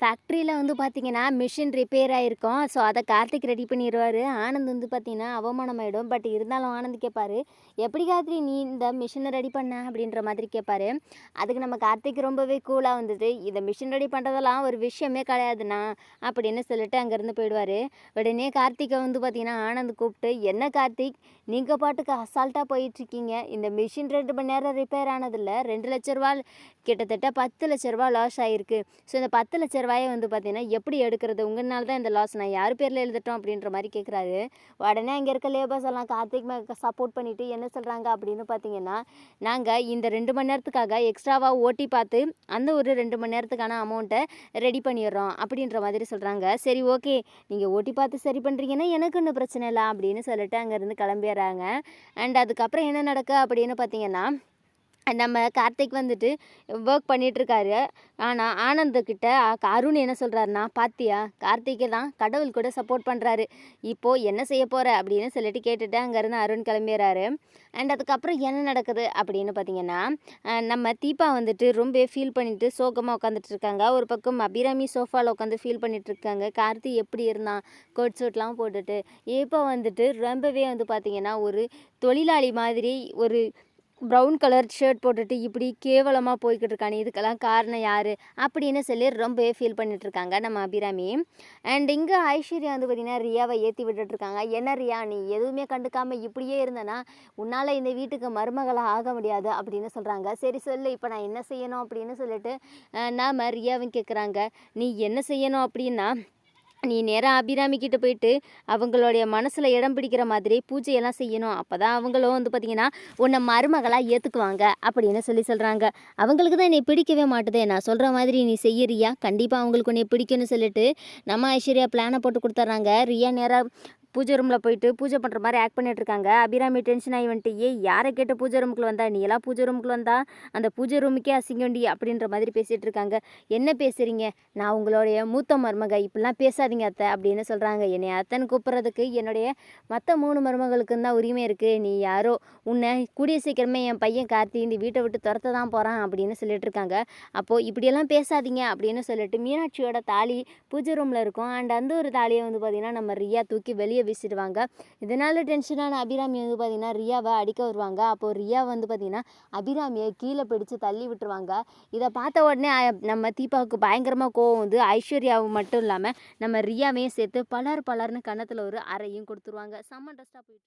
ஃபேக்ட்ரியில் வந்து பார்த்தீங்கன்னா மிஷின் ரிப்பேர் ஆகிருக்கும் ஸோ அதை கார்த்திக் ரெடி பண்ணிடுவார் ஆனந்த் வந்து பார்த்தீங்கன்னா அவமானம் ஆகிடும் பட் இருந்தாலும் ஆனந்த் கேட்பார் எப்படி கார்த்திக் நீ இந்த மிஷினை ரெடி பண்ண? அப்படின்ற மாதிரி கேட்பார் அதுக்கு நம்ம கார்த்திக் ரொம்பவே கூலாக வந்தது. இந்த மிஷின் ரெடி பண்ணுறதெல்லாம் ஒரு விஷயமே கிடையாதுண்ணா அப்படின்னு சொல்லிட்டு அங்கேருந்து போயிடுவார். உடனே கார்த்திகை வந்து பார்த்தீங்கன்னா ஆனந்த் கூப்பிட்டு என்ன கார்த்திக் நீங்கள் பாட்டுக்கு அசால்ட்டாக போயிட்டுருக்கீங்க. இந்த மிஷின் ரெண்டு மணி நேரம் ரிப்பேர் ஆனதில்ல. ரெண்டு லட்ச ரூபா கிட்டத்தட்ட பத்து லட்ச ரூபா லாஸ் ஆகிருக்கு ஸோ இந்த பத்து லட்ச ரூபாயை வந்து பார்த்தீங்கன்னா எப்படி எடுக்கிறது? உங்களால் தான் இந்த லாஸ் நான் யார் பேரில் எழுதட்டும் அப்படின்ற மாதிரி கேட்குறாரு உடனே அங்கே இருக்க லேபர்ஸ் எல்லாம் கார்த்திக் சப்போர்ட் பண்ணிவிட்டு என்ன சொல்கிறாங்க அப்படின்னு பார்த்தீங்கன்னா நாங்கள் இந்த ரெண்டு மணி நேரத்துக்காக எக்ஸ்ட்ராவாக ஓட்டி பார்த்து அந்த ஒரு ரெண்டு மணி நேரத்துக்கான அமௌண்ட்டை ரெடி பண்ணிடுறோம் அப்படின்ற மாதிரி சொல்கிறாங்க சரி ஓகே நீங்கள் ஓட்டி பார்த்து சரி பண்ணுறீங்கன்னா எனக்கு ஒன்றும் பிரச்சனை இல்லை அப்படின்னு சொல்லிட்டு அங்கேருந்து கிளம்பிடுறாங்க. அண்ட் அதுக்கப்புறம் என்ன நடக்க அப்படின்னு பார்த்தீங்கன்னா நம்ம கார்த்திக் வந்துட்டு ஒர்க் பண்ணிகிட்ருக்காரு ஆனால் ஆனந்தக்கிட்ட அருண் என்ன சொல்கிறாருன்னா பாத்தியா கார்த்திகை தான் கடவுள் கூட சப்போர்ட் பண்ணுறாரு இப்போது என்ன செய்ய போகிற அப்படின்னு சொல்லிட்டு கேட்டுட்டு அங்கேருந்து அருண் கிளம்பிடுறாரு அண்ட் அதுக்கப்புறம் என்ன நடக்குது அப்படின்னு பார்த்தீங்கன்னா நம்ம தீபா வந்துட்டு ரொம்ப ஃபீல் பண்ணிட்டு சோகமாக உட்காந்துட்டு இருக்காங்க ஒரு பக்கம் அபிராமி சோஃபாவில் உட்காந்து ஃபீல் பண்ணிட்டு இருக்காங்க கார்த்தி எப்படி இருந்தான்? கோட் சூட்லாம் போட்டுட்டு. இப்போ வந்துட்டு ரொம்பவே வந்து பார்த்திங்கன்னா ஒரு தொழிலாளி மாதிரி ஒரு ப்ரௌன் கலர் ஷர்ட் போட்டுட்டு இப்படி கேவலமாக போய்கிட்டு இருக்கானே இதுக்கெல்லாம் காரணம் யார்? அப்படின்னு சொல்லி ரொம்பவே ஃபீல் பண்ணிகிட்ருக்காங்க நம்ம அபிராமி. அண்ட் இங்கே ஐஸ்வர்யா வந்து பார்த்திங்கன்னா ரியாவை ஏற்றி விட்டுட்ருக்காங்க என்ன ரியா நீ எதுவுமே கண்டுக்காமல் இப்படியே இருந்தனா உன்னால் இந்த வீட்டுக்கு மருமகளாக ஆக முடியாது அப்படின்னு சொல்கிறாங்க சரி சொல்லு இப்போ நான் என்ன செய்யணும் அப்படின்னு சொல்லிட்டு நாம் நாம ரியாவும் கேட்குறாங்க நீ என்ன செய்யணும் அப்படின்னா நீ நேராக அபிராமி கிட்ட போயிட்டு அவங்களுடைய மனசில் இடம் பிடிக்கிற மாதிரி பூஜையெல்லாம் செய்யணும். அப்போ தான் அவங்களும் வந்து பார்த்திங்கன்னா உன்னை மருமகளாக ஏற்றுக்குவாங்க அப்படின்னு சொல்லி சொல்கிறாங்க அவங்களுக்கு தான் என்னை பிடிக்கவே மாட்டுதே. நான் சொல்கிற மாதிரி நீ செய்யறியா? கண்டிப்பாக அவங்களுக்கு உன்னை பிடிக்கும்னு சொல்லிட்டு நம்ம ஐஸ்வர்யா பிளானை போட்டு கொடுத்துட்றாங்க ரியா நேராக பூஜை ரூமில் போயிட்டு பூஜை பண்ணுற மாதிரி ஆக்ட் பண்ணிட்டு இருக்காங்க. அபிராமி டென்ஷன் ஆகி வந்துட்டு ஏ யாரை கேட்டு பூஜை ரூமுக்குள்ள வந்தா? நீ எல்லாம் பூஜை ரூமுக்குள்ள வந்தா? அந்த பூஜை ரூமுக்கே அசிங்கண்டி அப்படின்ற மாதிரி பேசிகிட்டு இருக்காங்க. என்ன பேசுகிறீங்க நான் உங்களுடைய மூத்த மருமக. இப்படிலாம் பேசாதீங்க அத்தை அப்படின்னு சொல்கிறாங்க என்னை அத்தைன்னு கூப்பிட்றதுக்கு என்னுடைய மற்ற மூணு மருமகளுக்கும் தான் உரிமை இருக்குது நீ யாரோ? உன்னை கூடிய சீக்கிரமே என் பையன் கார்த்தி இந்த வீட்டை விட்டு துரத்த தான் போகிறான் அப்படின்னு சொல்லிட்டு இருக்காங்க. அப்போது இப்படியெல்லாம் பேசாதீங்க அப்படின்னு சொல்லிட்டு மீனாட்சியோட தாலி பூஜை ரூமில் இருக்கும். அண்ட் அந்த ஒரு தாலியை வந்து பார்த்திங்கன்னா நம்ம ரியா தூக்கி வெளியே வீசிடுவாங்க இதனால் டென்ஷனான அபிராமி வந்து பார்த்திங்கன்னா ரியாவை அடிக்க வருவாங்க. அப்போது ரியா வந்து பார்த்திங்கன்னா அபிராமியை கீழே பிடிச்சு தள்ளி விட்டுருவாங்க. இதை பார்த்த உடனே நம்ம தீபாவுக்கு பயங்கரமாக கோவம் வந்து ஐஸ்வர்யாவும் மட்டும் இல்லாமல் நம்ம ரியாவையும் சேர்த்து பலர் பலர்னு கன்னத்தில் ஒரு அறையும் கொடுத்துருவாங்க. செம்ம டஸ்ட்டாக போயிட்டு